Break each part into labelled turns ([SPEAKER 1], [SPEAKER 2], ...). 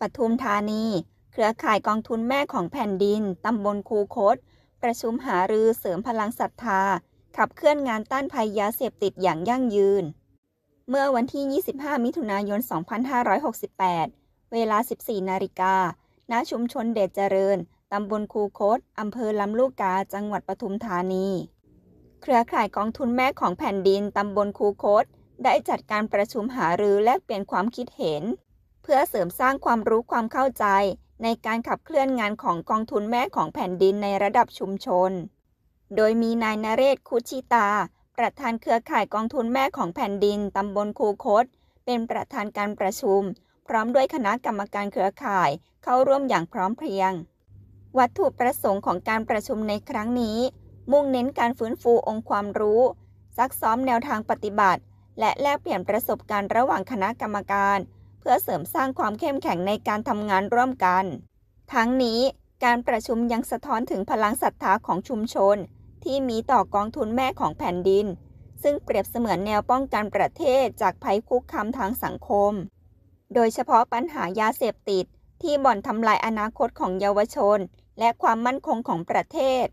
[SPEAKER 1] ปทุมธานี เครือข่ายกองทุนแม่ของแผ่นดิน ตำบลคูคต ประชุมหารือเสริมพลังศรัทธา ขับเคลื่อนงานต้านภัยยาเสพติดอย่างยั่งยืน เมื่อวันที่ 25 มิถุนายน 2568 เวลา 14 นาฬิกา ณ ชุมชนเดชเจริญ ตำบลคูคต อำเภอลำลูกกา จังหวัดปทุมธานี เครือข่ายกองทุนแม่ของแผ่นดิน ตำบลคูคต ได้จัดการประชุมหารือแลกเปลี่ยนความคิดเห็น เพื่อเสริมสร้างความรู้ความเข้าใจ ในการขับเคลื่อนงานของกองทุนแม่ของแผ่นดินในระดับชุมชน โดยมีนายนเรศคุชิตา ประธานเครือข่ายกองทุนแม่ของแผ่นดินตำบลคูคต เป็นประธานการประชุม พร้อมด้วยคณะกรรมการเครือข่ายเข้าร่วมอย่างพร้อมเพรียง วัตถุประสงค์ของการประชุมในครั้งนี้ มุ่งเน้นการฟื้นฟูองค์ความรู้ ซักซ้อมแนวทางปฏิบัติ และแลกเปลี่ยนประสบการณ์ระหว่างคณะกรรมการ พื่อเสริมสร้างความเข้มแข็งในการทำงานร่วมกัน ทั้งนี้การประชุมยังสะท้อนถึงพลังศรัทธาของชุมชน ที่มีต่อกองทุนแม่ของแผ่นดิน ซึ่งเปรียบเสมือนแนวป้องกันประเทศจากภัยคุกคามทางสังคม โดยเฉพาะปัญหายาเสพติด ที่บ่อนทำลายอนาคตของเยาวชน และความมั่นคงของประเทศ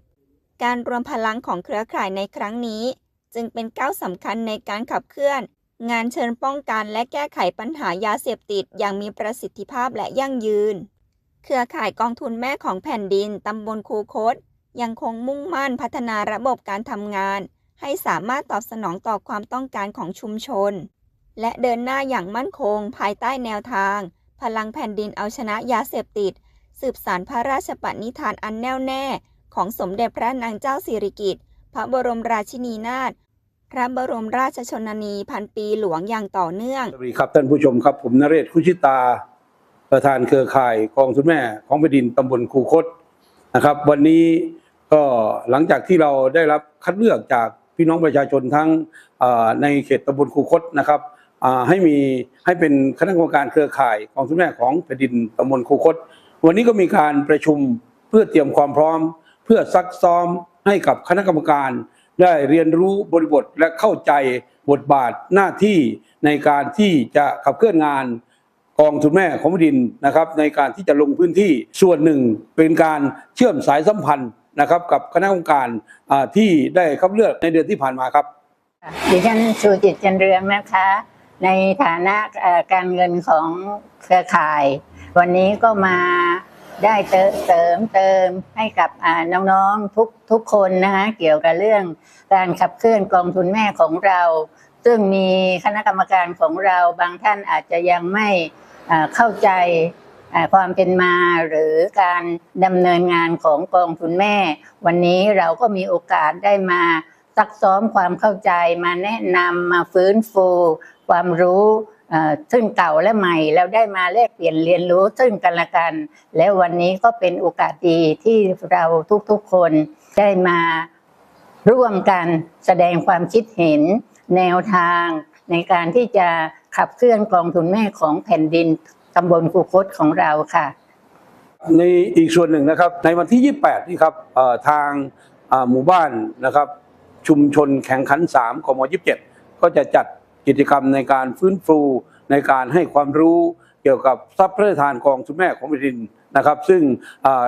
[SPEAKER 1] การรวมพลังของเครือข่ายในครั้งนี้ จึงเป็นก้าวสำคัญในการขับเคลื่อน งานเชิญป้องกันและแก้ไขปัญหายาเสพติดอย่างมีประสิทธิภาพและยั่งยืน เครือข่ายกองทุนแม่ของแผ่นดินตำบลคูคต ยังคงมุ่งมั่นพัฒนาระบบการทำงาน ให้สามารถตอบสนองต่อความต้องการของชุมชน และเดินหน้าอย่างมั่นคงภายใต้แนวทาง พลังแผ่นดินเอาชนะยาเสพติด สืบสารพระราชปณิธานอันแน่วแน่ ของสมเด็จพระนางเจ้าสิริกิติ์พระบรมราชินีนาถ พระบรมราชชนนีพันปีหลวงอย่างต่อเนื่อง
[SPEAKER 2] สวัสดีครับท่านผู้ชมครับ ผมนเรศคุชิตา ประธานเครือข่ายกองทุนแม่ของแผ่นดินตำบลคูคตนะครับ วันนี้ก็หลังจากที่เราได้รับคัดเลือกจากพี่น้องประชาชนทั้งในเขตตำบลคูคตนะครับให้มีให้เป็นคณะกรรมการเครือข่ายกองทุนแม่ของแผ่นดินตำบลคูคต วันนี้ก็มีการประชุมเพื่อเตรียมความพร้อม เพื่อซักซ้อมให้กับคณะกรรมการ ได้เรียนรู้บริบทและเข้าใจบทบาทหน้าที่ในการที่จะขับเคลื่อนงานกองทุนแม่ของดินนะครับ ในการที่จะลงพื้นที่ส่วนหนึ่งเป็นการเชื่อมสายสัมพันธ์นะครับกับคณะกรรมการที่ได้คัดเลือกในเดือนที่ผ่านมาครับ
[SPEAKER 3] ดิฉันชูจิตจันเรืองนะคะ ในฐานะการเงินของเครือข่าย วันนี้ก็มา ได้เติมเติมให้กับน้องๆทุกทุกคนนะคะเกี่ยวกับเรื่องการขับเคลื่อนกองทุนแม่ของเรา ซึ่งมีคณะกรรมการของเราบางท่านอาจจะยังไม่เข้าใจความเป็นมาหรือการดำเนินงานของกองทุนแม่ วันนี้เราก็มีโอกาสได้มาซักซ้อมความเข้าใจมาแนะนำมาฟื้นฟู ความรู้ ซึ่งเก่าและใหม่แล้วได้มาแลกเปลี่ยนเรียนรู้ซึ่งกันและกัน และวันนี้ก็เป็นโอกาสดีที่เราทุกๆคนได้มาร่วมกันแสดงความคิดเห็น แนวทางในการที่จะขับเคลื่อนกองทุนแม่ของแผ่นดินตำบลกุคตของเราค่ะ
[SPEAKER 2] ในอีกส่วนหนึ่งนะครับ ในวันที่ 28 นี่ครับทางหมู่บ้านนะครับ ชุมชนแข่งขัน 3กม27 ก็จะจัด กิจกรรมในการฟื้นฟูในการให้ความรู้เกี่ยวกับทรัพย์พระราชทานกองทุนแม่ของแผ่นดินนะครับ ซึ่ง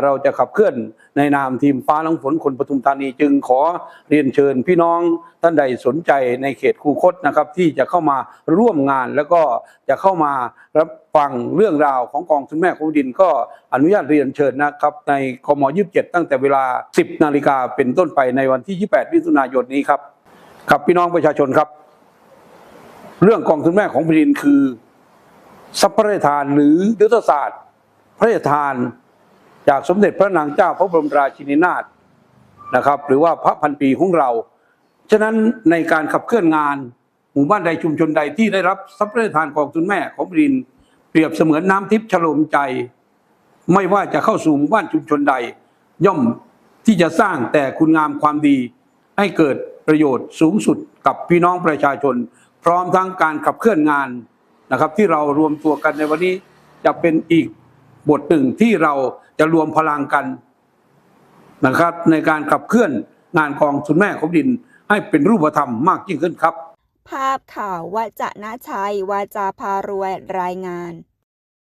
[SPEAKER 2] เราจะขับเคลื่อนในนามทีมฟ้าหลังฝนคนปทุมธานีจึงขอเรียนเชิญพี่น้องท่านใดสนใจในเขตคูคตนะครับ ที่จะเข้ามาร่วมงานแล้วก็จะเข้ามารับฟังเรื่องราวของกองทุนแม่ของแผ่นดินก็อนุญาตเรียนเชิญนะครับในกม27 ตั้งแต่เวลา 10 นาฬิกาเป็นต้นไปในวันที่ 28มิถุนายนนี้ครับครับพี่น้องประชาชนครับ เรื่องกองทุนแม่ของแผ่นดินคือทรัพย์พระราชทานหรือยุทธศาสตร์ พระราชทาน จากสมเด็จพระนางเจ้าพระบรมราชินีนาถนะครับ หรือว่าพระพันปีของเรา ฉะนั้นในการขับเคลื่อนงานหมู่บ้านใดชุมชนใดที่ได้รับทรัพย์พระราชทานกองทุนแม่ของแผ่นดิน เปรียบเสมือนน้ำทิพย์ฉลมใจ ไม่ว่าจะเข้าสู่หมู่บ้านชุมชนใด ย่อมที่จะสร้างแต่คุณงามความดีให้เกิดประโยชน์สูงสุดกับพี่น้องประชาชน พร้อมทั้งการขับเคลื่อนงานนะครับ ที่เรารวมตัวกันในวันนี้จะเป็นอีกบทหนึ่งที่เราจะรวมพลังกันนะครับ ในการขับเคลื่อนงานกองทุนแม่ของดิน ให้เป็นรูปธรรมมากยิ่งขึ้นครับ
[SPEAKER 1] ภาพข่าววจนะชัยวาจาพารวยรายงาน